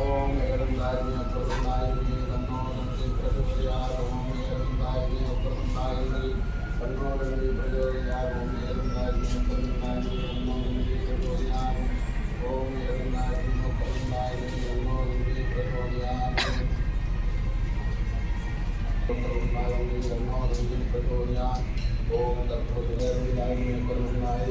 ओम हेरुंदाय प्रभुंदाय तन्नो नमस्ते प्रचोदयात् ओम हेरुंदाय प्रभुंदाय तन्नो नमस्ते प्रचोदयात् ओम हेरुंदाय प्रभुंदाय तन्नो नमस्ते प्रचोदयात् ओम हेरुंदाय प्रभुंदाय तन्नो नमस्ते प्रचोदयात् प्रभुंदाय तन्नो नमस्ते प्रचोदयात् ओम तत्प्रचोदयात् प्रभुंदाय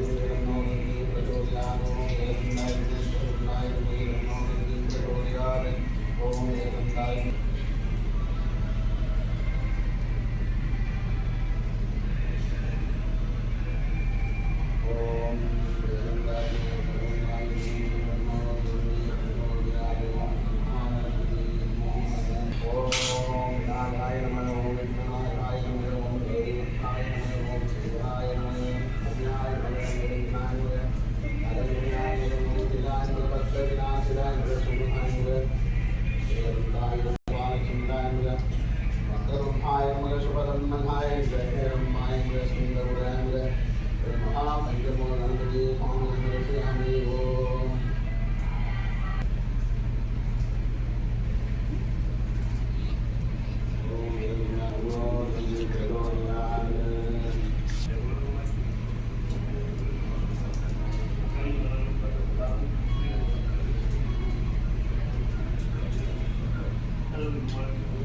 work. with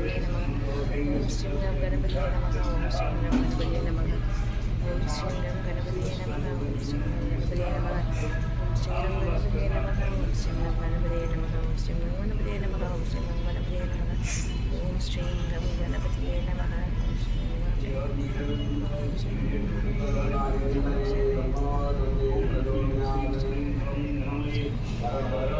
ಗಣಪತಿಯೇ ನಮಃ ಓಂ ಶ್ರೀ ಗಂ ಗಣಪತಿಯೇ ನಮಃ ಓಂ ಶ್ರೀ ಗಂ ಗಣಪತಿಯೇ ನಮಃ ಓಂ ಶ್ರೀ ಗಂ ಗಣಪತಿಯೇ ನಮಃ ಓಂ ಶ್ರೀ ಗಂ ಗಣಪತಿಯೇ ನಮಃ ಓಂ ಶ್ರೀ ಗಂ ಗಣಪತಿಯೇ ನಮಃ ಓಂ ಶ್ರೀ ಗಂ ಗಣಪತಿಯೇ ನಮಃ ಓಂ ಶ್ರೀ ಗಂ ಗಣಪತಿಯೇ ನಮಃ ಓಂ ಶ್ರೀ ಗಂ ಗಣಪತಿಯೇ ನಮಃ ಓಂ ಶ್ರೀ ಗಂ ಗಣಪತಿಯೇ ನಮಃ ಓಂ ಶ್ರೀ ಗಂ ಗಣಪತಿಯೇ ನಮಃ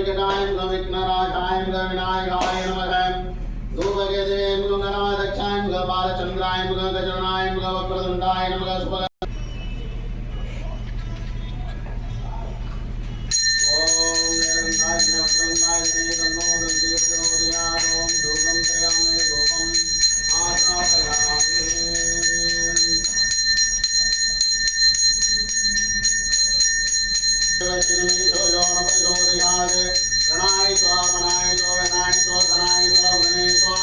विकटाय विघ्नराजाय विनायकाय नमः। धूपकेदेव गंगनादक्षाय गपालचंद्राय गंगचरणाय गवक्रदुंडाय नमः श्रीतो यो न प्रचोदयात् प्रणायित्वा मनायितो विनायितो धनायितो विनयित्वा